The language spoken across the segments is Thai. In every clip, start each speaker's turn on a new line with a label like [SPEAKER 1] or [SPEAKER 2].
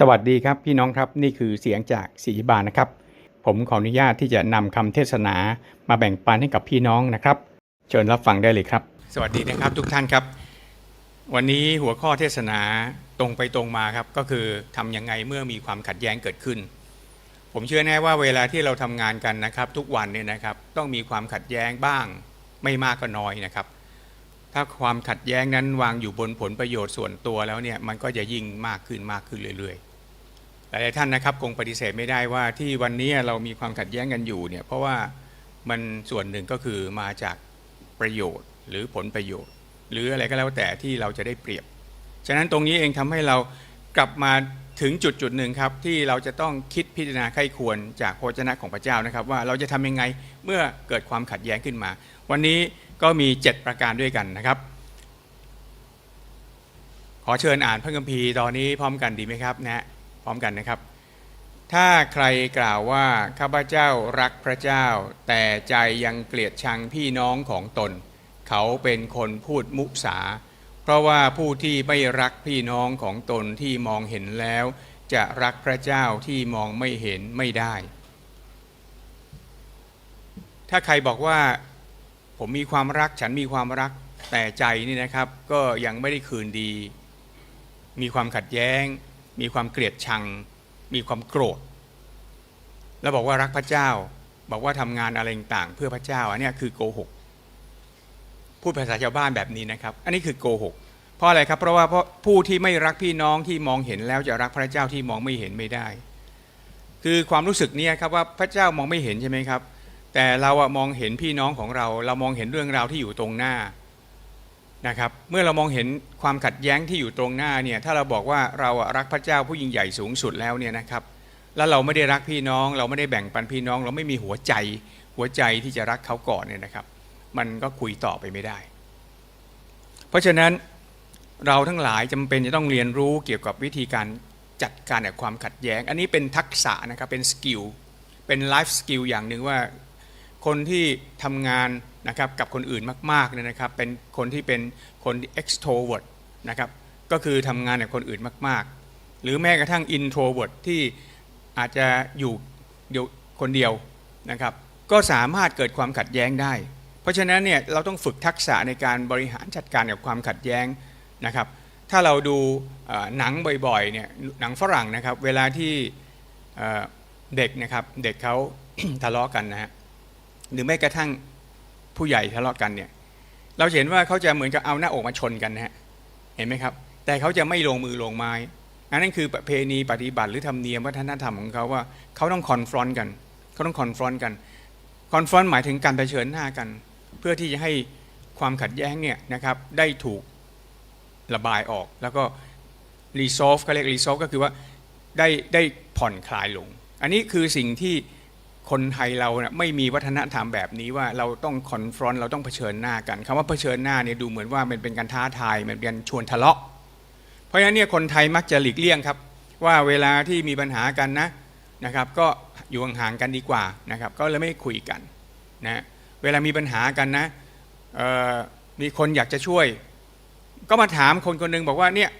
[SPEAKER 1] สวัสดีครับพี่น้องครับนี่คือเสียงจากศรีบาลนะครับ ผมขออนุญาตที่จะนำคำเทศนามาแบ่งปันให้กับพี่น้องนะครับเชิญรับฟังได้เลยครับ สวัสดีนะครับทุกท่านครับ วันนี้หัวข้อเทศนาตรงไปตรงมาครับก็คือทำยังไงเมื่อมีความขัดแย้งเกิดขึ้น ผมเชื่อแน่ว่าเวลาที่เราทำงานกันนะครับ ทุกวันเนี่ยนะครับต้องมีความขัดแย้งบ้าง ไม่มากก็น้อยนะครับ ถ้าความขัดแย้งนั้นวางอยู่บนผลประโยชน์ส่วนตัวแล้วเนี่ยมันก็จะยิ่งมากขึ้นมากขึ้นเรื่อยๆ หลายๆท่านนะครับคงปฏิเสธไม่ได้ว่าที่วันนี้เรามีความขัดแย้งกันอยู่เนี่ยเพราะว่ามันส่วนหนึ่งก็คือมาจากประโยชน์หรือผลประโยชน์ หรืออะไรก็แล้วแต่ที่เราจะได้เปรียบ ฉะนั้นตรงนี้เองทำให้เรากลับมาถึงจุดจุดหนึ่งครับที่เราจะต้องคิดพิจารณาไข้ควรจากพระวจนะของพระเจ้านะครับ ว่าเราจะทำยังไงเมื่อเกิดความขัดแย้งขึ้นมา วันนี้ ก็มี 7 ประการด้วยกันนะครับ ขอเชิญอ่านพระคัมภีร์ตอนนี้พร้อมกันดีไหมครับนะพร้อมกันนะครับ ถ้าใครกล่าวว่าข้าพเจ้ารักพระเจ้า แต่ใจยังเกลียดชังพี่น้องของตน เขาเป็นคนพูดมุสา เพราะว่าผู้ที่ไม่รักพี่น้องของตนที่มองเห็นแล้ว จะรักพระเจ้าที่มองไม่เห็นไม่ได้ ถ้าใครบอกว่า ผมมีความรักฉันมีความรักแต่ใจนี่นะครับ ก็ยังไม่ได้คืนดี มีความขัดแย้ง มีความเกลียดชัง มีความโกรธ แล้วบอกว่ารักพระเจ้า บอกว่าทำงานอะไรต่างเพื่อพระเจ้าอันนี้คือโกหกพูดภาษาชาวบ้านแบบนี้นะครับ อันนี้คือโกหกเพราะอะไรครับ เพราะว่าเพราะผู้ที่ไม่รักพี่น้องที่มองเห็นแล้วจะรักพระเจ้าที่มองไม่เห็นไม่ได้ คือความรู้สึกนี้ครับว่าพระเจ้ามองไม่เห็นใช่ไหมครับ แต่เราอะมองเห็นพี่น้องของเรา เรามองเห็นเรื่องราวที่อยู่ตรงหน้านะครับ เมื่อเรามองเห็นความขัดแย้งที่อยู่ตรงหน้าเนี่ยถ้าเราบอกว่าเราอะรักพระเจ้าผู้ยิ่งใหญ่สูงสุดแล้วเนี่ยนะครับ แล้วเราไม่ได้รักพี่น้อง เราไม่ได้แบ่งปันพี่น้อง เราไม่มีหัวใจหัวใจที่จะรักเขาก่อนเนี่ยนะครับ มันก็คุยต่อไปไม่ได้ เพราะฉะนั้นเราทั้งหลายจำเป็นจะต้องเรียนรู้เกี่ยวกับวิธีการจัดการกับความขัดแย้ง อันนี้เป็นทักษะนะครับเป็นสกิลเป็นไลฟ์สกิลอย่างหนึ่งว่า คนที่ทำงานนะครับกับคนอื่นมากๆเนี่ยนะครับเป็นคนที่เป็นคน extrovert นะครับก็คือทำงานกับคนอื่นมาก ๆ หรือแม้กระทั่ง introvert ที่อาจจะอยู่เดียวคนเดียวนะครับก็สามารถเกิดความขัดแย้งได้ เพราะฉะนั้นเนี่ยเราต้องฝึกทักษะในการบริหารจัดการกับความขัดแย้งนะครับถ้าเราดูหนังบ่อยๆเนี่ยหนังฝรั่งนะครับเวลาที่เด็กนะครับเด็กเขาทะเลาะกันนะฮะ หรือแม้กระทั่งผู้ใหญ่ทะเลาะกันเนี่ยเราเห็นว่าเขาจะเหมือนกับเอาหน้าอกมาชนกันนะฮะเห็นไหมครับ แต่เขาจะไม่ลงมือลงไม้อันนั้นคือประเพณีปฏิบัติหรือธรรมเนียมวัฒนธรรมของเขาว่าเขาต้องคอนฟรอนต์กันเขาต้องคอนฟรอนต์กันคอนฟรอนต์หมายถึงการเผชิญหน้ากัน เพื่อที่จะให้ความขัดแย้งเนี่ยนะครับได้ถูกระบายออก แล้วก็รีโซฟเขาเรียกรีโซฟก็คือว่าได้ได้ผ่อนคลายลง อันนี้คือสิ่งที่ คนไทยเราเนี่ยไม่มีวัฒนธรรมแบบนี้ว่าเราต้องคอนฟรอนต์เราต้องเผชิญหน้ากันคำว่าเผชิญหน้าเนี่ยดูเหมือนว่ามันเป็นการท้าทายมันเป็นชวนทะเลาะ เพราะฉะนั้นเนี่ยคนไทยมักจะหลีกเลี่ยงครับ ว่าเวลาที่มีปัญหากันนะนะครับ ก็อยู่ห่างๆกันดีกว่านะครับ ก็เลยไม่คุยกันนะเวลามีปัญหากันนะมีคนอยากจะช่วย ก็มาถามคนคนหนึงบอกว่าเนี่ย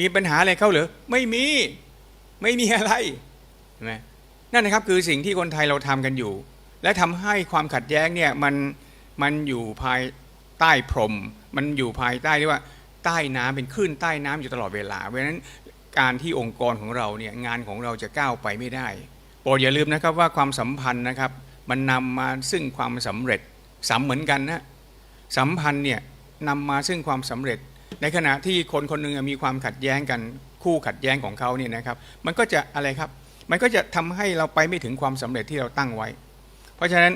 [SPEAKER 1] มีปัญหาอะไรเข้าหรือไม่มีไม่มีอะไรเห็นไหม นั่นนะครับคือสิ่งที่คนไทยเราทำกันอยู่ และทำให้ความขัดแย้งเนี่ยมันมันอยู่ภายใต้พรม มันอยู่ภายใต้เรียกว่าใต้น้ำเป็นคลื่นใต้น้ำอยู่ตลอดเวลา เพราะฉะนั้นการที่องค์กรของเราเนี่ยงานของเราจะก้าวไปไม่ได้โปรดอย่าลืมนะครับว่าความสัมพันธ์นะครับมันนำมาซึ่งความสำเร็จสำเหมือนกันนะสัมพันธ์เนี่ยนำมาซึ่งความสำเร็จ ในขณะที่คนคนหนึ่งมีความขัดแย้งกันคู่ขัดแย้งของเขาเนี่ยนะครับ มันก็จะอะไรครับ มันก็จะทำให้เราไปไม่ถึงความสำเร็จที่เราตั้งไว้ เพราะฉะนั้น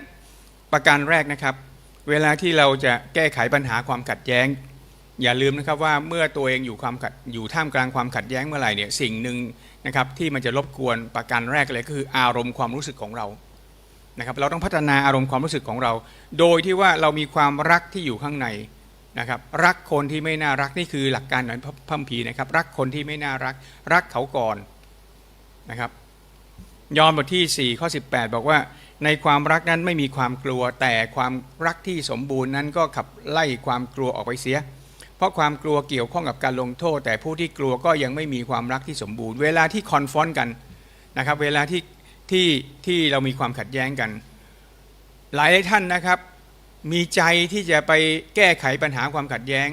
[SPEAKER 1] ประการแรกนะครับ เวลาที่เราจะแก้ไขปัญหาความขัดแย้ง อย่าลืมนะครับว่าเมื่อตัวเองอยู่ความขัดอยู่ท่ามกลางความขัดแย้งเมื่อไหร่เนี่ยสิ่งหนึ่งนะครับที่มันจะรบกวนประการแรกเลยก็คืออารมณ์ความรู้สึกของเรานะครับเราต้องพัฒนาอารมณ์ความรู้สึกของเรา โดยที่ว่าเรามีความรักที่อยู่ข้างในนะครับรักคนที่ไม่น่ารักนี่คือหลักการของพัมพีนะครับรักคนที่ไม่น่ารักรักเขาก่อนนะครับ ยอห์นบทที่ 4 ข้อ 18 บอกว่า ในความรักนั้นไม่มีความกลัว แต่ความรักที่สมบูรณ์นั้นก็ขับไล่ความกลัวออกไปเสีย เพเพราะความกลัวเกี่ยวข้องกับการลงโทษ แต่ผู้ที่กลัวก็ยังไม่มีความรักที่สมบูรณ์ เวลาที่คอนฟอนต์กันนะครับเวลาที่ที่ที่เรามีความขัดแย้งกัน หลายท่านนะครับมีใจที่จะไปแก้ไขปัญหาความขัดแย้ง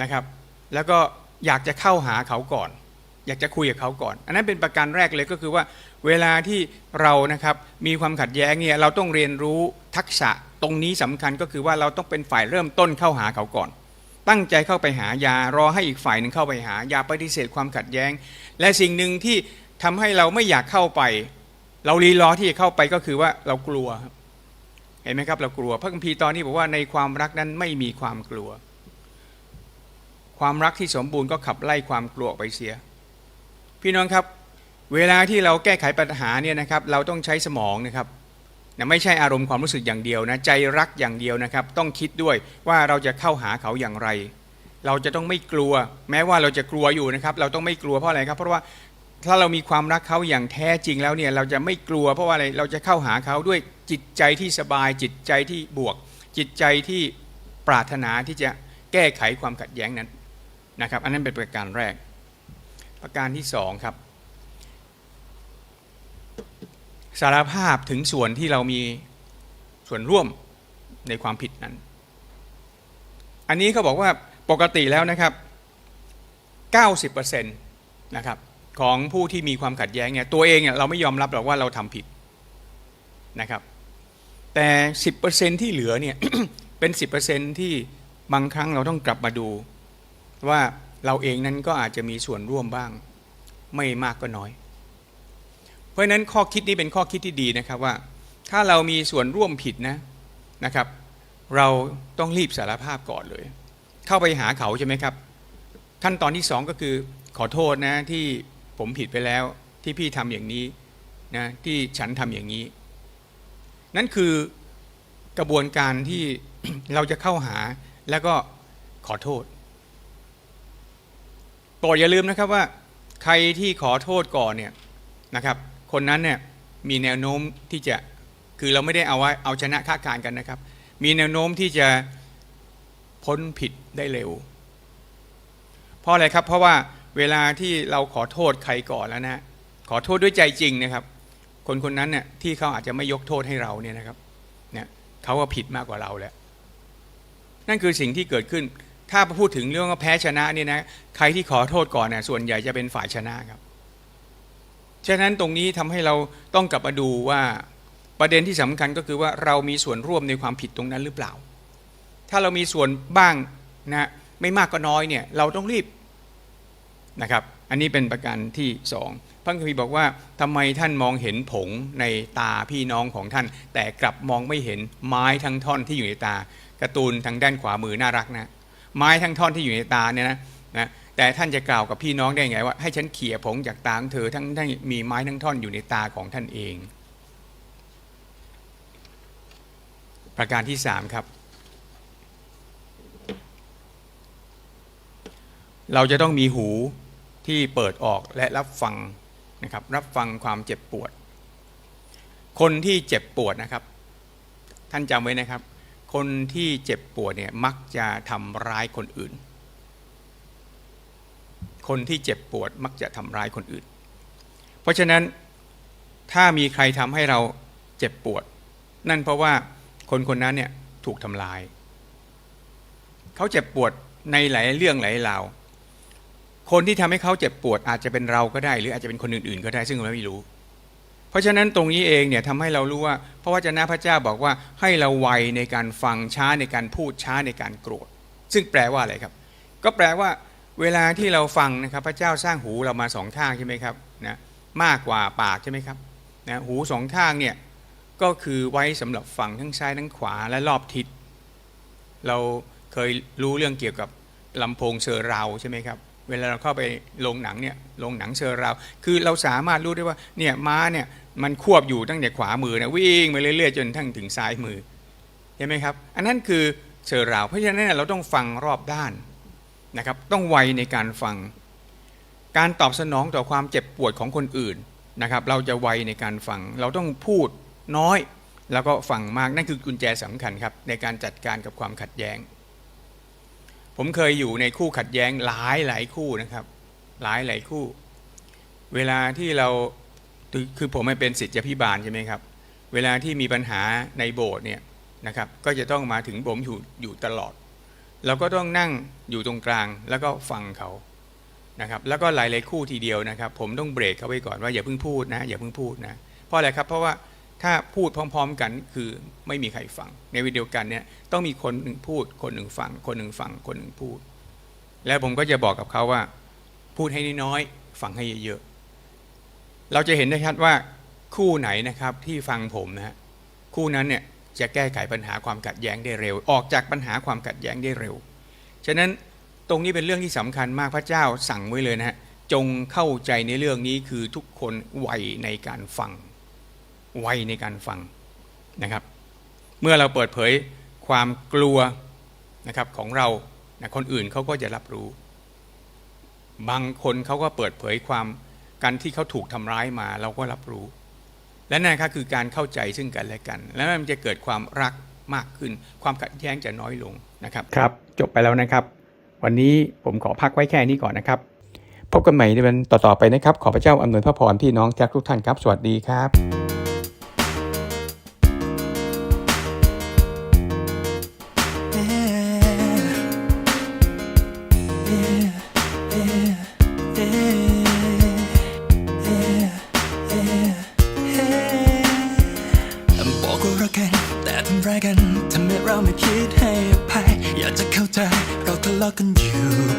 [SPEAKER 1] นะครับ แล้วก็อยากจะเข้าหาเขาก่อน อยากจะคุยกับเขาก่อน อันนั้นเป็นประการแรกเลยก็คือว่า เวลาที่เรานะครับมีความขัดแย้งเนี่ยเราต้องเรียนรู้ทักษะตรงนี้สำคัญก็คือว่าเราต้องเป็นฝ่ายเริ่มต้นเข้าหาเขาก่อน ตั้งใจเข้าไปหาอย่ารอให้อีกฝ่ายหนึ่งเข้าไปหา อย่าปฏิเสธความขัดแย้ง และสิ่งหนึ่งที่ทำให้เราไม่อยากเข้าไป เรารีรอที่จะเข้าไปก็คือว่าเรากลัวเห็นไหมครับเรากลัวพระคัมภีร์ตอนนี้บอกว่าในความรักนั้นไม่มีความกลัว ความรักที่สมบูรณ์ก็ขับไล่ความกลัวออกไปเสีย พี่น้องครับ เวลาที่เราแก้ไขปัญหาเนี่ยนะครับเราต้องใช้สมองนะครับนะไม่ใช่อารมณ์ความรู้สึกอย่างเดียวนะใจรักอย่างเดียวนะครับ ต้องคิดด้วยว่าเราจะเข้าหาเขาอย่างไร เราจะต้องไม่กลัว แม้ว่าเราจะกลัวอยู่นะครับ เราต้องไม่กลัวเพราะอะไรครับ เพราะว่าถ้าเรามีความรักเขาอย่างแท้จริงแล้วเนี่ยเราจะไม่กลัวเพราะว่าอะไรเราจะเข้าหาเขาด้วยจิตใจที่สบาย จิตใจที่บวก จิตใจที่ปรารถนาที่จะแก้ไขความขัดแย้งนั้นนะครับ อันนั้นเป็นประการแรก ประการที่สองครับ สารภาพถึงส่วนที่เรามีส่วนร่วมในความผิดนั้น อันนี้เขาบอกว่าปกติแล้วนะครับ 90%นะครับของผู้ที่มีความขัดแย้งเนี่ยตัวเองเนี่ยเราไม่ยอมรับหรอกว่าเราทำผิดนะครับ แต่ 10%ที่เหลือเนี่ยเป็น 10%ที่บางครั้งเราต้องกลับมาดูว่าเราเองนั้นก็อาจจะมีส่วนร่วมบ้าง ไม่มากก็น้อย เพราะฉะนั้นข้อคิดนี้เป็นข้อคิดที่ดีนะครับว่า ถ้าเรามีส่วนร่วมผิดนะนะครับ เราต้องรีบสารภาพก่อนเลย เข้าไปหาเขาใช่ไหมครับ ขั้นตอนที่สองก็คือขอโทษนะที่ผมผิดไปแล้วที่พี่ทำอย่างนี้นะที่ฉันทำอย่างนี้ นั่นคือกระบวนการที่เราจะเข้าหาแล้วก็ขอโทษโปรดอย่าลืมนะครับว่า ใครที่ขอโทษก่อนเนี่ยนะครับ คนนั้นเนี่ยมีแนวโน้มที่จะคือเราไม่ได้เอาไว้เอาชนะค้าการกันนะครับ มีแนวโน้มที่จะพ้นผิดได้เร็ว เพราะอะไรครับ เพราะว่าเวลาที่เราขอโทษใครก่อนแล้วนะขอโทษด้วยใจจริงนะครับ คนคนนั้นเนี่ยที่เขาอาจจะไม่ยกโทษให้เราเนี่ยนะครับเนี่ยเขาก็ผิดมากกว่าเราแล้วนั่นคือสิ่งที่เกิดขึ้น ถ้าพูดถึงเรื่องว่าแพ้ชนะเนี่ยนะ ใครที่ขอโทษก่อนเนี่ยส่วนใหญ่จะเป็นฝ่ายชนะครับ ฉะนั้นตรงนี้ทำให้เราต้องกลับมาดูว่าประเด็นที่สำคัญก็คือว่าเรามีส่วนร่วมในความผิดตรงนั้นหรือเปล่า ถ้าเรามีส่วนบ้างนะไม่มากก็น้อยเนี่ยเราต้องรีบนะครับ อันนี้เป็นประการที่สองพระคัมภีร์บอกว่าทำไมท่านมองเห็นผงในตาพี่น้องของท่าน แต่กลับมองไม่เห็นไม้ทั้งท่อนที่อยู่ในตาการ์ตูนทางด้านขวามือน่ารักนะ ไม้ทั้งท่อนที่อยู่ในตาเนี่ยนะนะ แต่ท่านจะกล่าวกับพี่น้องได้ไงว่าให้ฉันเขี่ยผงจากตาของเธอทั้งที่มีไม้ทั้งท่อนอยู่ในตาของท่านเอง ประการที่สามครับ เราจะต้องมีหูที่เปิดออกและรับฟังนะครับ รับฟังความเจ็บปวด คนที่เจ็บปวดนะครับ ท่านจำไว้นะครับ คนที่เจ็บปวดเนี่ยมักจะทำร้ายคนอื่น คนที่เจ็บปวดมักจะทำร้ายคนอื่น เพราะฉะนั้นถ้ามีใครทำให้เราเจ็บปวด นั่นเพราะว่าคนคนนั้นเนี่ยถูกทำลาย เขาเจ็บปวดในหลายเรื่องหลายราวคนที่ทำให้เขาเจ็บปวดอาจจะเป็นเราก็ได้ หรืออาจจะเป็นคนอื่นๆ ก็ได้ซึ่งเราไม่รู้ เพราะฉะนั้นตรงนี้เองเนี่ยทำให้เรารู้ว่าพระวจนะพระเจ้าบอกว่าให้เราไวในการฟังช้าในการพูดช้าในการโกรธ ซึ่งแปลว่าอะไรครับ ก็แปลว่า เวลาที่เราฟังนะครับพระเจ้าสร้างหูเรามาสองข้างใช่ไหมครับนะมากกว่าปากใช่ไหมครับนะหูสองข้างเนี่ยก็คือไว้สำหรับฟังทั้งซ้ายทั้งขวาและรอบทิศ เราเคยรู้เรื่องเกี่ยวกับลำโพงเซอร์ราวใช่ไหมครับเวลาเราเข้าไปโรงหนังเนี่ยโรงหนังเซอร์ราวคือเราสามารถรู้ได้ว่าเนี่ยม้าเนี่ยมันควบอยู่ตั้งแต่ขวามือนะวิ่งไปเรื่อยๆจนทั้งถึงซ้ายมือเห็นไหมครับ อันนั้นคือเซอร์ราวเพราะฉะนั้นเราต้องฟังรอบด้าน นะครับต้องไวในการฟัง การตอบสนองต่อความเจ็บปวดของคนอื่นนะครับเราจะไวในการฟัง เราต้องพูดน้อย แล้วก็ฟังมากนั่นคือกุญแจสำคัญครับในการจัดการกับความขัดแย้ง ผมเคยอยู่ในคู่ขัดแย้งหลายหลายคู่นะครับ หลายหลายคู่ เวลาที่เราคือผมไม่เป็นศิษยพิบาลใช่ไหมครับ เวลาที่มีปัญหาในโบสถ์เนี่ยนะครับก็จะต้องมาถึงผมอยู่อยู่ตลอด เราก็ต้องนั่งอยู่ตรงกลางแล้วก็ฟังเขานะครับแล้วก็หลายๆคู่ทีเดียวนะครับ ผมต้องเบรกเขาไว้ก่อนว่าอย่าเพิ่งพูดนะอย่าเพิ่งพูดนะเพราะอะไรครับเพราะว่าถ้าพูดพร้อม ๆ กันคือไม่มีใครฟัง ในวิดีโอกันเนี่ยต้องมีคนหนึ่งพูด คนหนึ่งฟัง คนหนึ่งฟัง คนหนึ่งพูด แล้วผมก็จะบอกกับเขาว่า พูดให้น้อยๆฟังให้เยอะๆเราจะเห็นได้ชัดว่าคู่ไหนนะครับที่ฟังผมนะฮะคู่นั้นเนี่ย จะแก้ไขปัญหาความขัดแย้งได้เร็ว ออกจากปัญหาความขัดแย้งได้เร็ว ฉะนั้นตรงนี้เป็นเรื่องที่สำคัญมากพระเจ้าสั่งไว้เลยนะฮะจงเข้าใจในเรื่องนี้คือทุกคนไวในการฟังไวในการฟังนะครับ เมื่อเราเปิดเผยความกลัวนะครับของเรานะคนอื่นเขาก็จะรับรู้ บางคนเขาก็เปิดเผยความการที่เขาถูกทำร้ายมาเราก็รับรู้ และนั่นก็คือการเข้าใจซึ่งกันและกัน แล้วมันจะเกิดความรักมากขึ้น ความขัดแย้งจะน้อยลงนะครับครับ จบไปแล้วนะครับ วันนี้ผมขอพักไว้แค่นี้ก่อนนะครับ พบกันใหม่ในวันต่อๆไปนะครับ ขอพระเจ้าอำนวยพระพรพี่น้องจากทุกท่านครับ สวัสดีครับ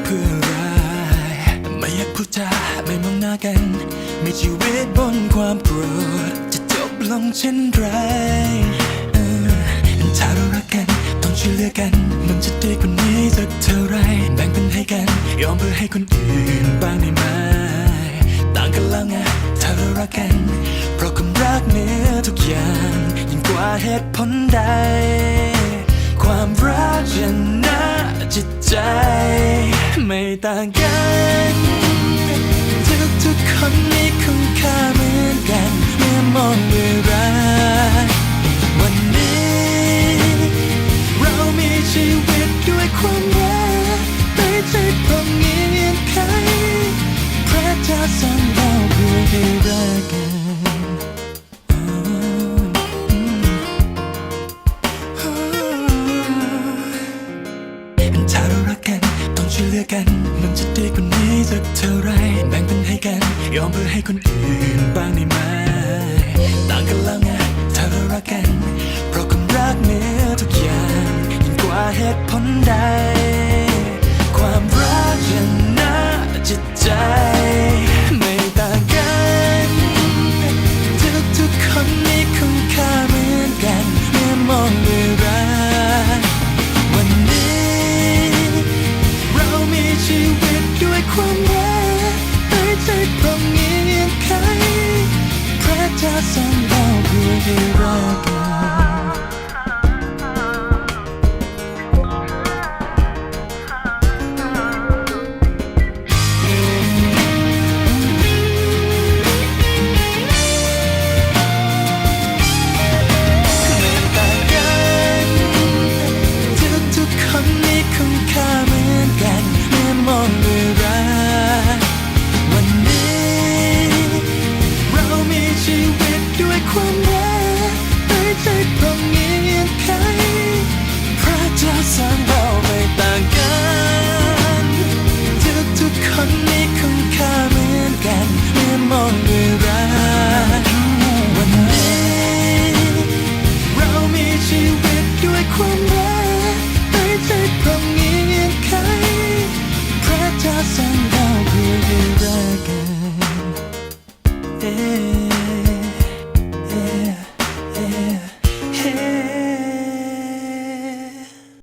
[SPEAKER 2] เพื่ออะไรไม่อยากพูดจาไม่มองหน้ากัน มีชีวิตบนความโกรธจะจบลงเช่นไรถ้าเรารักกันต้องช่วยเหลือกัน มันจะดีกว่านี้สักเท่าไรแบ่งเป็นให้กัน ยอมเพื่อให้คนอื่นบ้างได้ไหมต่างกันแล้วไงถ้าเรารักกัน เพราะความรักเหนือทุกอย่าง ยิ่งกว่าเหตุผลใดความรักชน จิตใจ ไม่ต่างกัน ทุกทุกๆคนมีคุณค่าเหมือนกัน เมื่อมองดู กัน ยอมเพื่อให้คนอื่นบ้างได้ไหมต่างกันแล้วไงถ้าเรารักกัน เพราะความรักเหนือทุกอย่างยิ่งกว่าเหตุผลใด